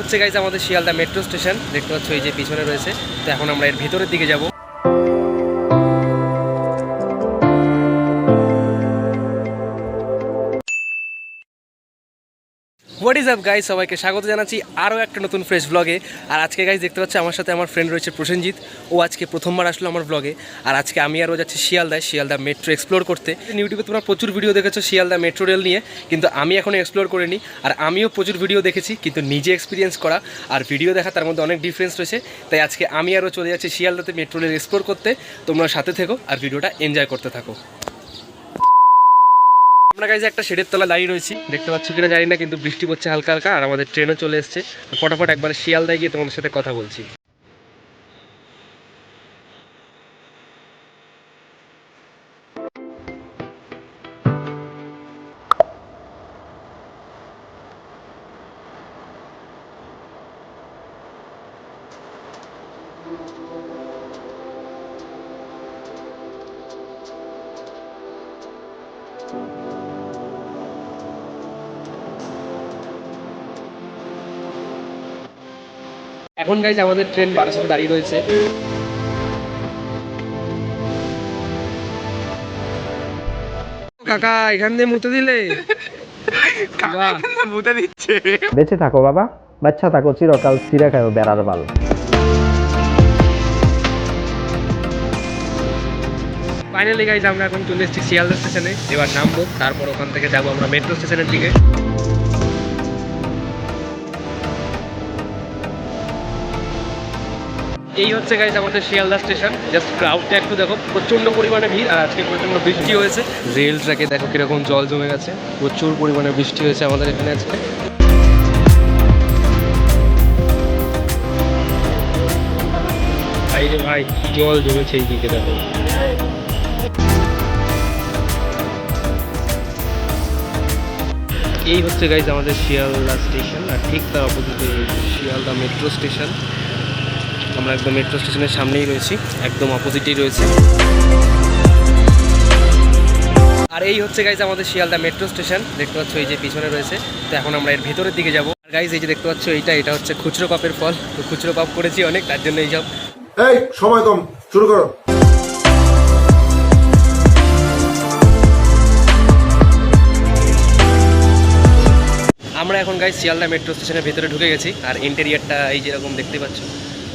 হচ্ছে গাইজ আমাদের Sealdah metro station দেখতে পাচ্ছ এই যে পিছনে রয়েছে। তো এখন আমরা এর ভেতরের দিকে যাব। হোয়াট ইজ আপ গাইজ সবাইকে স্বাগত জানাচ্ছি আরও একটা নতুন ফ্রেশ ব্লগে আর আজকে গাইজ দেখতে পাচ্ছি, আমার সাথে আমার ফ্রেন্ড রয়েছে প্রসেনজিৎ। ও আজকে প্রথমবার আসলো আমার ব্লগে আর আজকে আমি আরও যাচ্ছি শিয়ালদায়, শিয়ালদা মেট্রো এক্সপ্লোর করতে। ইউটিউবে তোমরা প্রচুর ভিডিও দেখেছ শিয়ালদা মেট্রো রেল নিয়ে, কিন্তু আমি এখনও এক্সপ্লোর করিনি। আর আমিও প্রচুর ভিডিও দেখেছি, কিন্তু নিজে এক্সপিরিয়েন্স করা। আর ভিডিও দেখা তার মধ্যে অনেক ডিফারেন্স রয়েছে। তাই আজকে আমি আরও চলে যাচ্ছি শিয়ালদাতে মেট্রো রেল এক্সপ্লোর করতে। তোমরা সাথে থেকো আর ভিডিওটা এনজয় করতে থাকো। আমরা গাইজ একটা শেডের তলা দাঁড়িয়ে রয়েছি। দেখতে পাচ্ছ কিনা জানি না, কিন্তু বৃষ্টি পড়ছে হালকা হালকা, আর আমাদের ট্রেনও চলে এসছে। ফটাফট একবার শিয়ালদায় গিয়ে তোমাদের সাথে কথা বলছি। এখন গাইজ আমাদের ট্রেন বারাসাতে দাঁড়িয়ে রয়েছে। কাকা এখান দিয়ে মুতে দিলে? বাহ। বেঁচে থাকো বাবা বাচ্চা থাকো চিরকাল চিরা খাও বেড়ার বাল। ফাইনালি গাইজ আমরা এখন চলে এসেছি শিয়ালদা স্টেশনে এবার নামবো তারপর ওখান থেকে যাব আমরা মেট্রো স্টেশনের দিকে। এই হচ্ছে গাইজ আমাদের শিয়ালদা স্টেশন। জাস্ট ক্রাউডটা একটু দেখো, প্রচণ্ড পরিমাণে ভিড়, আর আজকে প্রচণ্ড বৃষ্টি হয়েছে। রেল ট্র্যাকে দেখো কীরকম জল জমে গেছে, প্রচুর পরিমাণে বৃষ্টি হয়েছে আমাদের এখানে আজকে। ভাই ভাই জল জমেছে এই দিকে দেখো। এই হচ্ছে গাইজ আমাদের শিয়ালদা স্টেশন, আর ঠিক তার অপোজিটে শিয়ালদা মেট্রো স্টেশন আমরা একদম মেট্রো স্টেশনের সামনেই রয়েছি একদম অপোজিটেই রয়েছে। আর এই হচ্ছে গাইজ আমাদের শিয়ালদা মেট্রো স্টেশন দেখতে পাচ্ছ এই যে পিছনে রয়েছে তো এখন আমরা এর ভেতরের দিকে যাব। আর গাইজ এই যে দেখতে পাচ্ছ এইটা এটা হচ্ছে খুচরো কাপের ফল। তো খুচরো কাপ করেছি অনেক তার জন্য এইসব। এই সময় কম শুরু করো। আমরা এখন গাইজ শিয়ালদা মেট্রো স্টেশনের ভেতরে ঢুকে গেছি আর ইন্টেরিয়ারটা এই যেরকম দেখতে পাচ্ছ।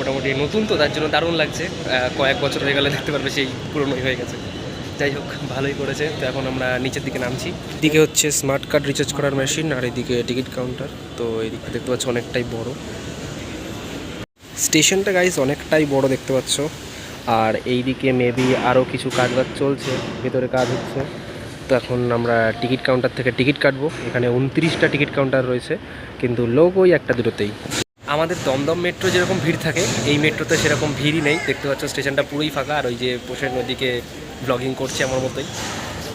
মোটামুটি নতুন তো, তার জন্য দারুণ লাগছে। কয়েক বছর হয়ে গেলে দেখতে পারবে সেই পুরনোই হয়ে গেছে। যাই হোক, ভালোই করেছে। তো এখন আমরা নিচের দিকে নামছি। দিকে হচ্ছে স্মার্ট কার্ড রিচার্জ করার মেশিন আর এদিকে টিকিট কাউন্টার তো এদিকে দেখতে পাচ্ছ অনেকটাই বড়। স্টেশনটা গাইজ অনেকটাই বড় দেখতে পাচ্ছ। আর এইদিকে মেবি আরও কিছু কাজ বাজ চলছে, ভেতরে কাজ হচ্ছে। তো এখন আমরা টিকিট কাউন্টার থেকে টিকিট কাটবো। এখানে উনত্রিশটা টিকিট কাউন্টার রয়েছে, কিন্তু লোক ওই একটা দুটোতেই। আমাদের দমদম মেট্রো যেরকম ভিড় থাকে, এই মেট্রোতে সেরকম ভিড়ই নেই। দেখতে পাচ্ছ স্টেশনটা পুরোই ফাঁকা, আর ওই যে পোষের নদীকে ব্লগিং করছে আমার মতোই।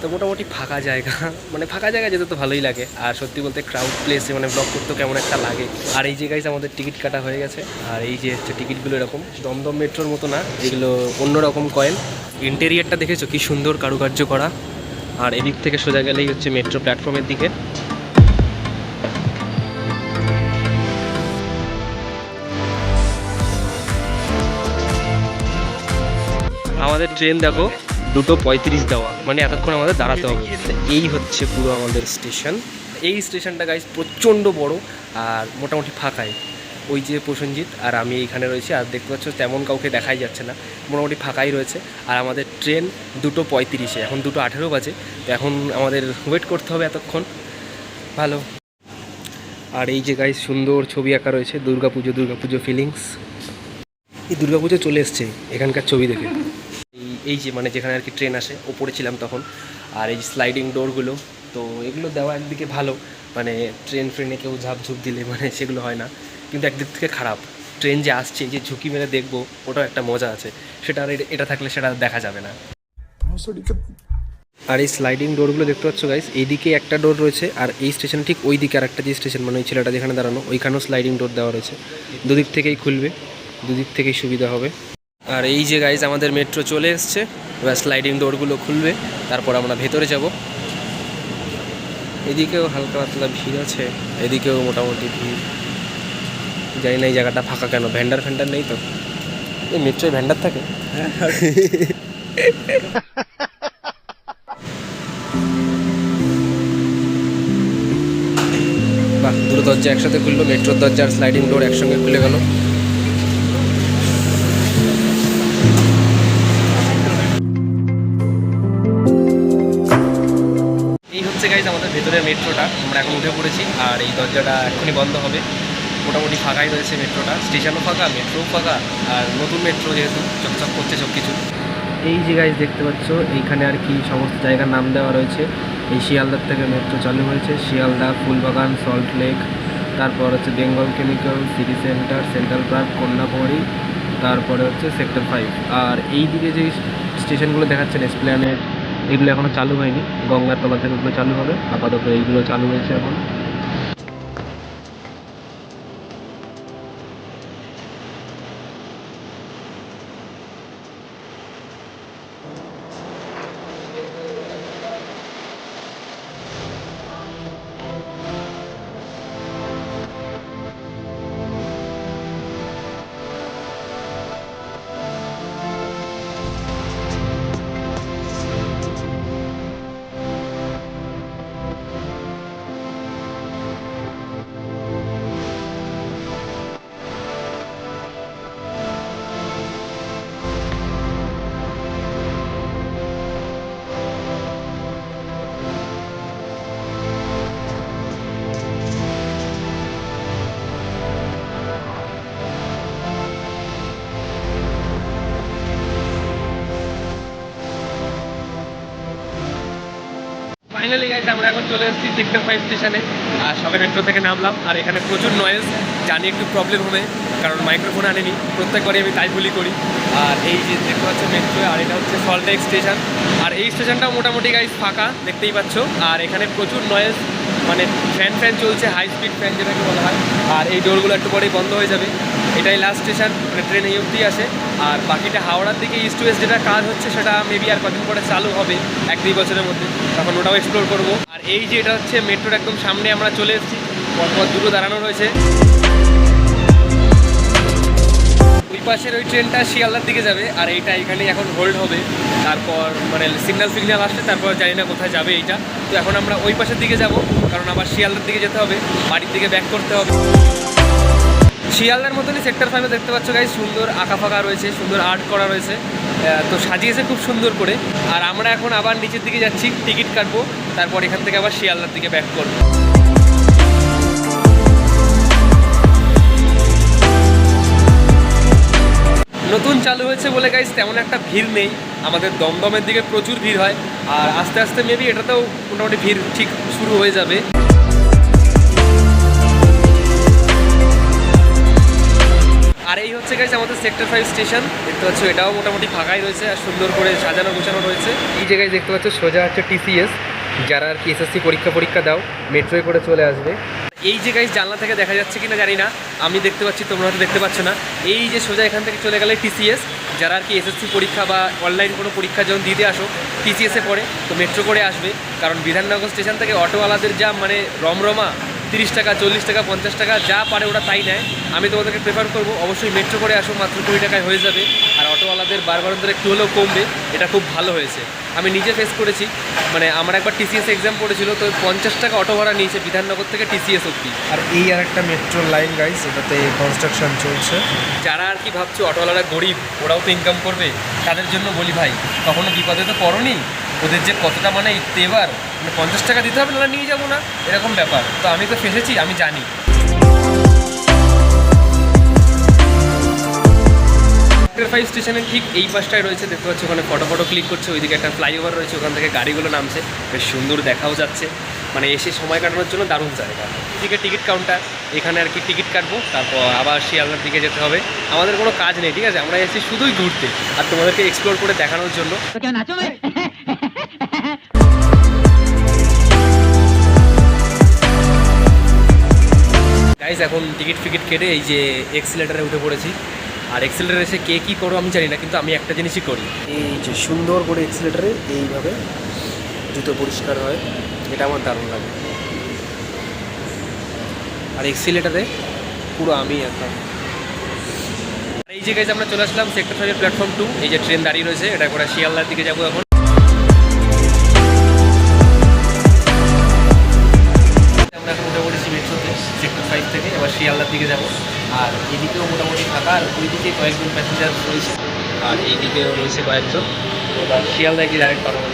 তো মোটামুটি ফাঁকা জায়গা মানে ফাঁকা জায়গা যেতে তো ভালোই লাগে। আর সত্যি বলতে ক্রাউড প্লেসে মানে ব্লগ করতে কেমন একটা লাগে। আর এই যে গাইজ আমাদের টিকিট কাটা হয়ে গেছে। আর এই যে হচ্ছে টিকিটগুলো এরকম, দমদম মেট্রোর মতো না, এগুলো অন্যরকম কয়েন ইন্টেরিয়ারটা দেখেছ? কি সুন্দর কারুকার্য করা। আর এদিক থেকে সোজা গেলেই হচ্ছে মেট্রো প্ল্যাটফর্মের দিকে। আমাদের ট্রেন দেখো, দুটো পঁয়ত্রিশ দেওয়া। মানে এতক্ষণ আমাদের দাঁড়াতে হবে। এই হচ্ছে পুরো আমাদের স্টেশন এই স্টেশনটা গাইজ প্রচণ্ড বড় আর মোটামুটি ফাঁকায় ওই যে প্রসেনজিৎ আর আমি এইখানে রয়েছি আর দেখতে পাচ্ছ তেমন কাউকে দেখাই যাচ্ছে না। মোটামুটি ফাঁকাই রয়েছে। আর আমাদের ট্রেন দুটো পঁয়ত্রিশে, এখন দুটো আঠেরো বাজে। তো এখন আমাদের ওয়েট করতে হবে এতক্ষণ। ভালো। আর এই যে গাইজ সুন্দর ছবি আঁকা রয়েছে, দুর্গাপুজো দুর্গাপুজো ফিলিংস এই দুর্গাপুজো চলে এসছে, এখানকার ছবি দেখে। এই যে মানে যেখানে আর কি ট্রেন আসে, ওপরে ছিলাম তখন। আর এই স্লাইডিং ডোরগুলো তো এগুলো দেওয়া একদিকে ভালো। মানে ট্রেন ফ্রেনে কেউ ঝাঁপ ঝুপ দিলে মানে সেগুলো হয় না। কিন্তু একদিক থেকে খারাপ। ট্রেন যে আসছে যে ঝুঁকি মেরে দেখব, ওটাও একটা মজা আছে। সেটা আর এটা- থাকলে সেটা দেখা যাবে না। আর এই স্লাইডিং ডোরগুলো দেখতে পাচ্ছ গাইস এইদিকে একটা ডোর রয়েছে, আর এই স্টেশন ঠিক ওই দিকে আর একটা যে স্টেশন মানে ওই ছেলেটা যেখানে দাঁড়ানো, ওইখানেও স্লাইডিং ডোর দেওয়া রয়েছে। দুদিক থেকেই খুলবে, দুদিক থেকেই সুবিধা হবে। আর এই যে গাইজ আমাদের মেট্রো চলে এসছে এবার স্লাইডিং ডোরগুলো খুলবে তারপর আমরা ভেতরে যাব। এদিকেও হালকা পাতলা ভিড় আছে এদিকেও মোটামুটি ভিড়। জানি না এই জায়গাটা ফাঁকা কেন ভ্যান্ডার ফ্যান্ডার নেই তো? এই মেট্রোয় ভ্যান্ডার থাকে? বাহ দুটো দরজা একসাথে খুললো মেট্রোর দরজা আর স্লাইডিং ডোর একসঙ্গে খুলে গেল। মেট্রোটা আমরা এখন উঠে পড়েছি, আর এই দরজাটা এখনই বন্ধ হবে। মোটামুটি ফাঁকাই রয়েছে মেট্রোটা। স্টেশনও ফাঁকা, মেট্রোও ফাঁকা, আর নতুন মেট্রো যেহেতু চকচক করছে সব কিছু এই যে গাইজ দেখতে পাচ্ছ, এইখানে আর কি সমস্ত জায়গার নাম দেওয়া রয়েছে। এই শিয়ালদার থেকে মেট্রো চালু হয়েছে। শিয়ালদা, ফুলবাগান, সল্ট লেক, তারপর হচ্ছে Bengal chemical, city centre, central park, Kanyakumari, তারপরে হচ্ছে সেক্টর ফাইভ আর এই দিকে যে স্টেশনগুলো দেখাচ্ছেন এসপ্ল্যানেড এগুলো এখনও চালু হয়নি। গঙ্গার তলা থেকে ওগুলো চালু হবে। আপাতত এইগুলো চালু হয়েছে এখন। ফাইনালি গাইজ আমরা এখন চলে এসেছি সেক্টর ফাইভ স্টেশনে আর সবাই মেট্রো থেকে নামলাম, আর এখানে প্রচুর নয়েজ জানি একটু প্রবলেম হবে কারণ মাইক্রোফোন আনেনি। প্রত্যেকবারই আমি তাই ভুলই করি। আর এই যে দেখতে পাচ্ছ মেট্রো আর এটা হচ্ছে সল্টেক স্টেশন আর এই স্টেশনটাও মোটামুটি গাইজ ফাঁকা, দেখতেই পাচ্ছ। আর এখানে প্রচুর নয়েজ মানে ফ্যান ফ্যান চলছে হাই স্পিড ফ্যান যেটাকে বলা হয়। আর এই ডোরগুলো একটু পরেই বন্ধ হয়ে যাবে। এটাই লাস্ট স্টেশন মানে ট্রেন এই অবধি আসে। আর বাকিটা হাওড়ার দিকে ইস্ট ওয়েস্ট যেটা কাজ হচ্ছে, সেটা মেবি আর কদিন পরে চালু হবে, এক দুই বছরের মধ্যে। তখন ওটাও এক্সপ্লোর করব। আর এই যে এটা হচ্ছে মেট্রোর একদম সামনে আমরা চলে এসেছি। পরপর দুটো দাঁড়ানো রয়েছে। ওই পাশের ওই ট্রেনটা শিয়ালদার দিকে যাবে, আর এইটা এখানে এখন হোল্ড হবে। তারপর মানে সিগন্যাল ফিগন্যাল আসলে, তারপর জানি না কোথায় যাবে এইটা। তো এখন আমরা ওই পাশের দিকে যাব, কারণ আবার শিয়ালদার দিকে যেতে হবে, বাড়ির দিকে ব্যাক করতে হবে। শিয়ালদার মতনই সেক্টর ফাইভে দেখতে পাচ্ছ গাই সুন্দর আঁকা ফাঁকা রয়েছে, সুন্দর আর্ট করা রয়েছে। তো সাজিয়েছে খুব সুন্দর করে। আর আমরা এখন আবার নিচের দিকে যাচ্ছি, টিকিট কাটবো, তারপর এখান থেকে আবার শিয়ালদার দিকে ব্যাক করব। নতুন চালু হয়েছে বলে গাইজ তেমন একটা ভিড় নেই। আমাদের দমদমের দিকে প্রচুর ভিড় হয়। আর আস্তে আস্তে মেবি এটাতেও মোটামুটি ভিড় ঠিক শুরু হয়ে যাবে। আর এই হচ্ছে গাইজ আমাদের সেক্টর ফাইভ স্টেশন দেখতে পাচ্ছ এটাও মোটামুটি ফাঁকাই রয়েছে আর সুন্দর করে সাজানো গোছানো রয়েছে। এই জায়গায় দেখতে পাচ্ছ সোজা হচ্ছে টিসিএস যারা আর কি এসএসসি পরীক্ষা পরীক্ষা দাও মেট্রোয় করে চলে আসবে। এই যে গাইজ জানলা থেকে দেখা যাচ্ছে কিনা জানি না। আমি দেখতে পাচ্ছি, তোমরা হয়তো দেখতে পাচ্ছ না। এই যে সোজা এখান থেকে চলে গেলে টিসিএস যারা আর কি এসএসসি পরীক্ষা বা অনলাইন কোনো পরীক্ষা যখন দিতে আসো টিসিএসে পড়ে, তো মেট্রো করে আসবে। কারণ বিধাননগর স্টেশন থেকে অটোওয়ালাদের যা মানে রমরমা তিরিশ টাকা চল্লিশ টাকা পঞ্চাশ টাকা যা পারে ওরা তাই নেয়। আমি তোমাদেরকে প্রেফার করব অবশ্যই মেট্রো করে আসো মাত্র কুড়ি টাকায় হয়ে যাবে। আর অটোওয়ালাদের বারবার ধরে একটু হলেও কমবে এটা খুব ভালো হয়েছে। আমি নিজে ফেস করেছি মানে আমার একবার টিসিএস এক্সাম পড়েছিল তো পঞ্চাশ টাকা অটো ভাড়া নিয়েছে বিধাননগর থেকে টিসিএস অব্দি আর এই আর একটা মেট্রো লাইন গাইস এটাতে কনস্ট্রাকশন চলছে। যারা আর কি ভাবছ অটোওয়ালারা গরিব ওরাও তো ইনকাম করবে। তাদের জন্য বলি ভাই কখনো বিপদে তো পড়নি? ওদের যে কতটা মানে এবার মানে পঞ্চাশ টাকা দিতে হবে না নিয়ে যাব না। এরকম ব্যাপার। তো আমি তো ফেসেছি, আমি জানি। ফাইভ স্টেশনের ঠিক এই পাশটায় রয়েছে, দেখতে পাচ্ছি ওখানে ফটো ফটো ক্লিক করছে, ওইদিকে একটা ফ্লাইওভার রয়েছে, ওখান থেকে গাড়িগুলো নামছে। বেশ সুন্দর দেখাও যাচ্ছে। মানে এসে সময় কাটানোর জন্য দারুণ জায়গা। এদিকে টিকিট কাউন্টার এখানে আর কি টিকিট কাটবো, তারপর আবার শিয়ালদার দিকে যেতে হবে। আমাদের কোনো কাজ নেই, ঠিক আছে? আমরা এসেছি শুধুই ঘুরতে, আর তোমাদেরকে এক্সপ্লোর করে দেখানোর জন্য। গাইজ এখন টিকিট ফিকিট কেটে এই যে এক্সিলেটারে উঠে পড়েছি। আর এক্সিলেটার এসে কে কী করো আমি জানি না কিন্তু আমি একটা জিনিসই করি। এই যে সুন্দর করে এক্সিলেটারে এইভাবে জুতো পরিষ্কার হয় এটা আমার দারুণ লাগে। আর এক্সিলেটারে পুরো আমি একদম এই যে গাইজ আমরা চলে আসলাম সেক্টর ফাইভের প্ল্যাটফর্ম টু এই যে ট্রেন দাঁড়িয়ে রয়েছে এটা করে শিয়ালদার দিকে যাব এখন। সেক্টর ফাইভ থেকে, এবার শিয়ালদার দিকে যাব। আর এদিকেও মোটামুটি ফাঁকা, আর ওই দিকে কয়েকজন প্যাসেঞ্জার রয়েছে। আর এইদিকেও রয়েছে কয়েকজন। এবার শিয়ালদায় গিয়ে ডাইরেক্ট পাঠাবো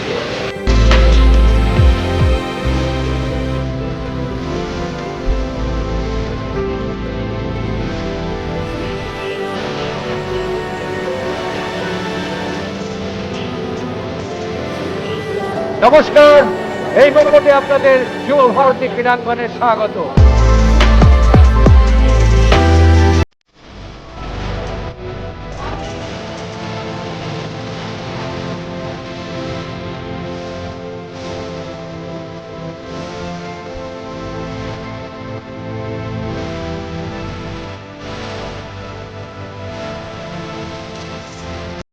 নমস্কার, এই মুহূর্তে আপনাদের যুব ভারতী ক্রীড়াঙ্গনে স্বাগত।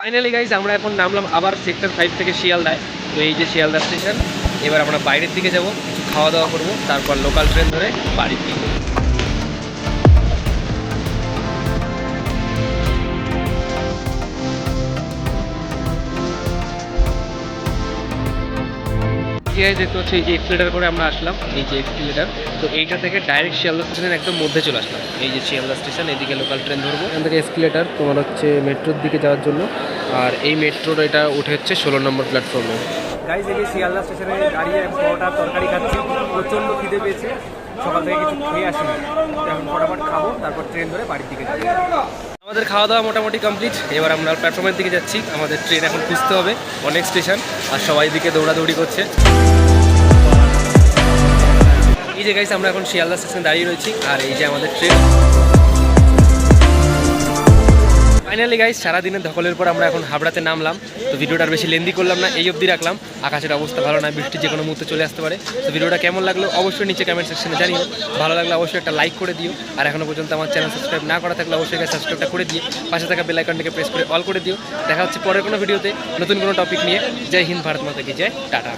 ফাইনালি গাইজ আমরা এখন নামলাম আবার সেক্টর ফাইভ থেকে শিয়ালদায়। তো এই যে শিয়ালদা স্টেশন এবার আমরা বাইরের দিকে যাব, কিছু খাওয়া দাওয়া করব, তারপর লোকাল ট্রেন ধরে বাড়ির দিকে ঠিক আছে দেখতে হচ্ছে এই যে এক্সিলেটার করে আমরা আসলাম এই যে এক্সিলেটার তো এইটা থেকে ডাইরেক্ট শিয়ালদা স্টেশনের একদম মধ্যে চলে আসলাম। এই যে শিয়ালদা স্টেশন এদিকে লোকাল ট্রেন ধরবো। এখান থেকে এসকেলেটার তোমার হচ্ছে মেট্রোর দিকে যাওয়ার জন্য। আর এই মেট্রোর এটা উঠে হচ্ছে ষোলো নম্বর প্ল্যাটফর্মে গাইজ এই যে শিয়ালদা স্টেশনে দাঁড়িয়ে পরোটা তরকারি খাচ্ছি প্রচণ্ড খিদে পেয়েছে। সকাল থেকে কিছু খেয়ে আসিনি। তো এখন ফটাফট খাব তারপর ট্রেন ধরে বাড়ির দিকে যাব। আমাদের খাওয়া দাওয়া মোটামুটি কমপ্লিট এবার আমরা প্ল্যাটফর্মের দিকে যাচ্ছি। আমাদের ট্রেন এখন খুঁজতে হবে, অনেক স্টেশন আর সবাই দিকে দৌড়াদৌড়ি করছে। এই যে আমরা এখন শিয়ালদা স্টেশনে দাঁড়িয়ে রয়েছি, আর এই যে আমাদের ট্রেন ফাইনালি গাইস সারাদিনের ধকলের পর আমরা এখন হাবড়াতে নামলাম। তো ভিডিওটা বেশি লেন্দি করলাম না, এই অবধি রাখলাম। আকাশের অবস্থা ভালো না, বৃষ্টি যে কোনো মুহূর্তে চলে আসতে পারে। তো ভিডিওটা কেমন লাগল অবশ্যই নিচে কমেন্ট সেকশনে জানিও। ভালো লাগলে অবশ্যই একটা লাইক করে দিও। আর এখনও পর্যন্ত আমার চ্যানেল সাবস্ক্রাইব না করা থাকলে অবশ্যই সাবস্ক্রাইবটা করে দিয়ে পাশে থাকা বেল আইকনটাকে প্রেস করে অল করে দিও। দেখা হচ্ছে পরের কোনো ভিডিওতে নতুন কোনো টপিক নিয়ে। জয় হিন্দ ভারত মাতা কি জয়। টাটা।